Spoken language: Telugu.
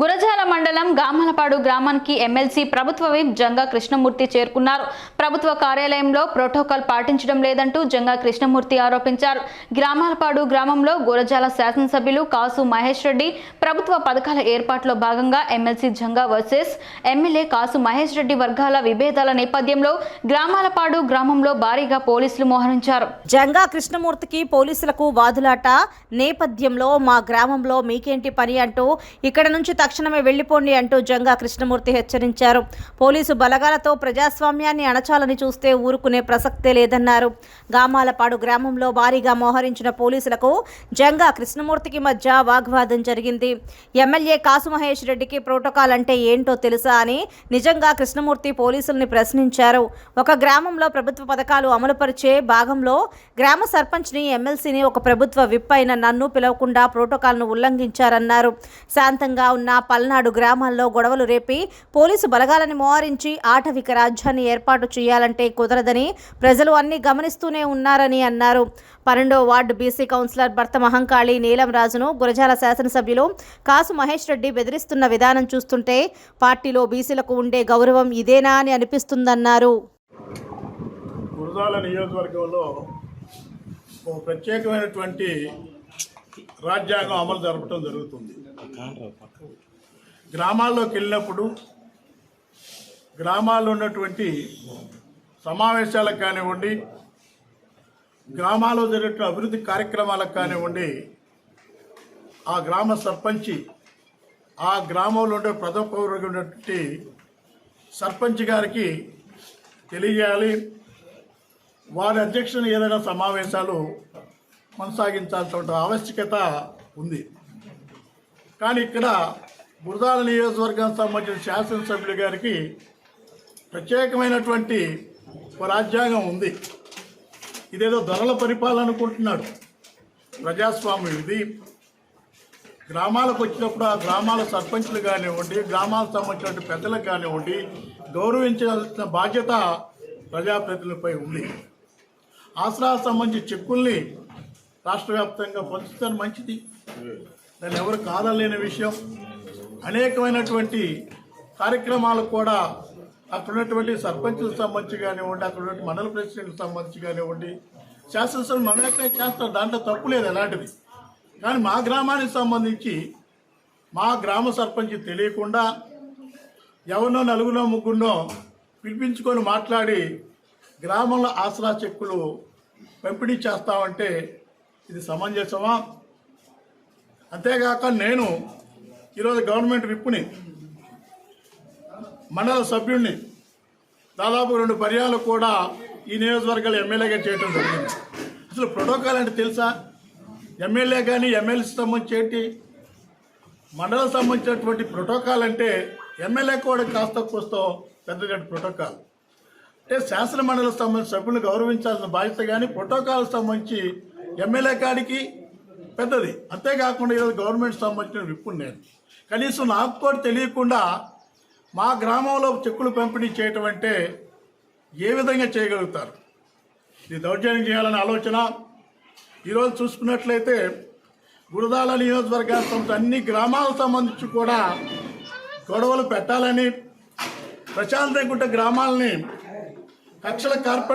గురజాల మండలం గామలపాడు గ్రామానికి ఎమ్మెల్సీ ప్రభుత్వ విప్ జంగా కృష్ణమూర్తి చేరుకున్నారు. ప్రభుత్వ కార్యాలయంలో ప్రోటోకాల్ పాటించడం లేదంటూ జంగా కృష్ణమూర్తి ఆరోపించారు. గ్రామాలపాడు గ్రామంలో గురజాల శాసనసభ్యులు కాసు మహేష్ రెడ్డి ప్రభుత్వ పథకాల ఏర్పాటులో భాగంగా MLC Janga versus MLA Kasu Mahesh Reddy వర్గాల విభేదాల నేపథ్యంలో గ్రామాలపాడు గ్రామంలో భారీగా పోలీసులు మోహరించారు. జంగా కృష్ణమూర్తికి పోలీసులకు వాదులాట నేపథ్యంలో మా గ్రామంలో మీకేంటి పని అంటూ ఇక్కడ నుంచి తక్షణమే వెళ్ళిపోండి అంటూ జంగా కృష్ణమూర్తి హెచ్చరించారు. పోలీసు బలగాలతో ప్రజాస్వామ్యాన్ని అణచాలని చూస్తే ఊరుకునే ప్రసక్తే లేదన్నారు. గామాలపాడు గ్రామంలో భారీగా మోహరించిన పోలీసులకు జంగా కృష్ణమూర్తికి మధ్య వాగ్వాదం జరిగింది. ఎమ్మెల్యే కాసు మహేష్ రెడ్డికి ప్రోటోకాల్ అంటే ఏంటో తెలుసా అని నిజంగా కృష్ణమూర్తి పోలీసుల్ని ప్రశ్నించారు. ఒక గ్రామంలో ప్రభుత్వ పథకాలు అమలుపరిచే భాగంలో గ్రామ సర్పంచ్ని ఎమ్మెల్సీని ఒక ప్రభుత్వ విప్ అయిన నన్ను పిలవకుండా ప్రోటోకాల్ను ఉల్లంఘించారన్నారు. శాంతంగా ఉన్న పల్నాడు గ్రామాల్లో గొడవలు రేపి పోలీసు బలగాలని మోహరించి ఆటవిక రాజ్యాన్ని ఏర్పాటు చేయాలంటే కుదరదని ప్రజలు అన్ని గమనిస్తూనే ఉన్నారని అన్నారు. పన్నెండో వార్డు బీసీ కౌన్సిలర్ భర్త మహంకాళి నీలం రాజును గురజాల శాసనసభ్యులు కాసు మహేష్ రెడ్డి బెదిరిస్తున్న విధానం చూస్తుంటే పార్టీలో బీసీలకు ఉండే గౌరవం ఇదేనా అని అనిపిస్తుందన్నారు. గురజాల నియోజకవర్గంలో ప్రత్యేకమైనటువంటి రాజ్యాంగం అమలు జరపడం జరుగుతుంది. గ్రామాల్లోకి వెళ్ళినప్పుడు గ్రామాల్లో ఉన్నటువంటి సమావేశాలకు కానివ్వండి గ్రామాల్లో జరిగే అభివృద్ధి కార్యక్రమాలకు కానివ్వండి ఆ గ్రామ సర్పంచి ఆ గ్రామంలో ఉండే ప్రథమ పౌరుడు ఉన్నటువంటి సర్పంచ్ గారికి తెలియజేయాలి. వారి అధ్యక్షుని ఏదైనా సమావేశాలు కొనసాగించాల్సిన ఆవశ్యకత ఉంది. కానీ ఇక్కడ బురదాల నియోజకవర్గానికి సంబంధించిన శాసనసభ్యులు గారికి ప్రత్యేకమైనటువంటి రాజ్యాంగం ఉంది. ఇదేదో ధరల పరిపాలన అనుకుంటున్నాడు. ప్రజాస్వామ్యం ఇది. గ్రామాలకు వచ్చినప్పుడు ఆ గ్రామాల సర్పంచులు కానివ్వండి గ్రామాలకు సంబంధించిన పెద్దలకు కానివ్వండి గౌరవించాల్సిన బాధ్యత ప్రజాప్రతినిధులపై ఉంది. ఆసరాలకు సంబంధించి చెక్కుల్ని రాష్ట్ర వ్యాప్తంగా పంచుతాను మంచిది. దాన్ని ఎవరు కాదలేని విషయం. అనేకమైనటువంటి కార్యక్రమాలకు కూడా అక్కడ ఉన్నటువంటి సర్పంచులకు సంబంధించి కానివ్వండి అక్కడ ఉన్నటువంటి మండల ప్రెసిడెంట్కి సంబంధించి కానివ్వండి శాసనసభ మమేకం చేస్తారు. దాంట్లో తప్పు లేదు ఎలాంటిది? కానీ మా గ్రామానికి సంబంధించి మా గ్రామ సర్పంచ్ తెలియకుండా ఎవరినో నలుగునో ముగ్గురునో పిలిపించుకొని మాట్లాడి గ్రామంలో ఆసరా చెక్కులు పంపిణీ చేస్తామంటే ఇది సమంజసమా? అంతేగాక నేను ఈరోజు గవర్నమెంట్ విప్పుని మండల సభ్యుడిని దాదాపు రెండు పర్యాలు కూడా ఈ నియోజకవర్గాలు ఎమ్మెల్యేగా చేయడం జరిగింది. అసలు ప్రోటోకాల్ అంటే తెలుసా? ఎమ్మెల్యే కానీ ఎమ్మెల్సీ సంబంధించేటి మండలం సంబంధించినటువంటి ప్రోటోకాల్ అంటే ఎమ్మెల్యే కూడా కాస్త కోస్తో పెద్దగంటి ప్రోటోకాల్. అంటే శాసన మండలి సంబంధించి సభ్యులను గౌరవించాల్సిన బాధ్యత కానీ ప్రోటోకాల్ సంబంధించి ఎమ్మెల్యే కాడికి పెద్దది. అంతేకాకుండా ఈరోజు గవర్నమెంట్ సంబంధించిన విప్పు నేను. కనీసం నాకు కూడా తెలియకుండా మా గ్రామంలో చెక్కులు పంపిణీ చేయటం అంటే ఏ విధంగా చేయగలుగుతారు? ఇది దౌర్జన్యం చేయాలనే ఆలోచన. ఈరోజు చూసుకున్నట్లయితే గురదాల నియోజకవర్గానికి సంబంధించి అన్ని గ్రామాలకు సంబంధించి కూడా గొడవలు పెట్టాలని ప్రశాంతంగా గ్రామాలని కక్షల కార్పొరేట్